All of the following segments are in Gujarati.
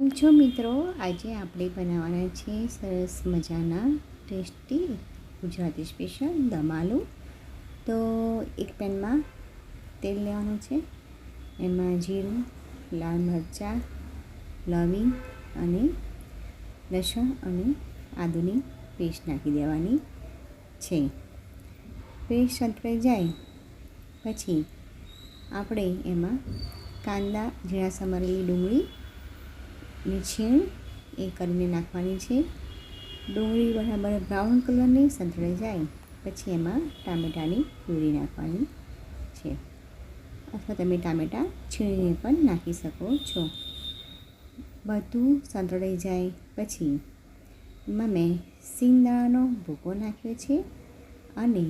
જો મિત્રો, આજે આપણે બનાવવાના છે સરસ મજાના ટેસ્ટી ગુજરાતી સ્પેશિયલ દમ તો એક પેનમાં તેલ લેવાનું છે. એમાં જીરું, લાલ મરચાં, લવિંગ અને લસણ અને આદુની પેસ્ટ નાખી દેવાની છે. પેસ્ટ સંતળાઈ જાય પછી આપણે એમાં કાંદા, ઝીણા સમારેલી ડુંગળી ની છીણ એ કરીને નાખવાની છે. ડુંગળી બરાબર બ્રાઉન કલરની સંતળાઈ જાય. પછી એમાં ટામેટાની પ્યુરી નાખવાની છે. અથવા તમે ટામેટાં છીણીને પણ નાખી શકો છો. બધું સંતળાઈ જાય પછી એમાં મેં સિંગદાણાનો ભૂકો નાખ્યો છે અને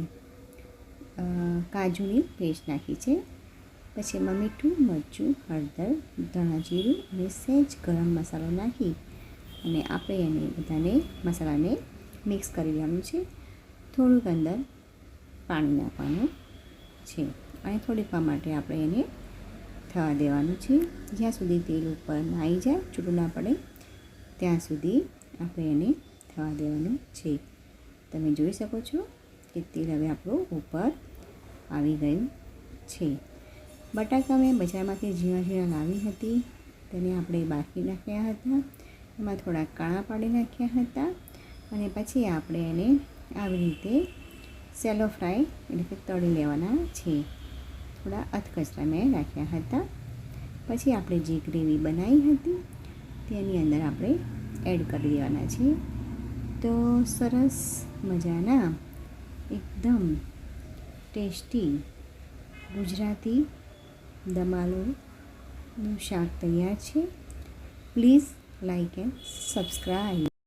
કાજુની પેસ્ટ નાખી છે. પછી એમાં મીઠું મરચું, હળદર, ધાણા જીરું અને સહેજ ગરમ મસાલો નાખી અને આપણે એને બધાને મસાલાને મિક્સ કરી દેવાનું છે. થોડુંક અંદર પાણી નાખવાનું છે અને થોડીક વાર માટે આપણે એને થવા દેવાનું છે. જ્યાં સુધી તેલ ઉપર ના આવી જાય છૂટું ના પડે, ત્યાં સુધી આપણે એને થવા દેવાનું છે. તમે જોઈ શકો છો કે તેલ હવે આપણું ઉપર આવી ગયું છે. બટાકા મેં બજારમાંથી ઝીણા ઝીણા લાવી હતી. તેને આપણે બાફી નાખ્યા હતા. એમાં થોડા કાણા પાડી નાખ્યા હતા. અને પછી આપણે એને આવી રીતે સેલો ફ્રાય એટલે કે તળી લેવાના છે. થોડા અધકચરા મેં રાખ્યા હતા. પછી આપણે જે ગ્રેવી બનાવી હતી, તેની અંદર આપણે એડ કરી દેવાના છે તો સરસ મજાના, એકદમ ટેસ્ટી ગુજરાતી દમાલુનું શાક તૈયાર છે. Please like and subscribe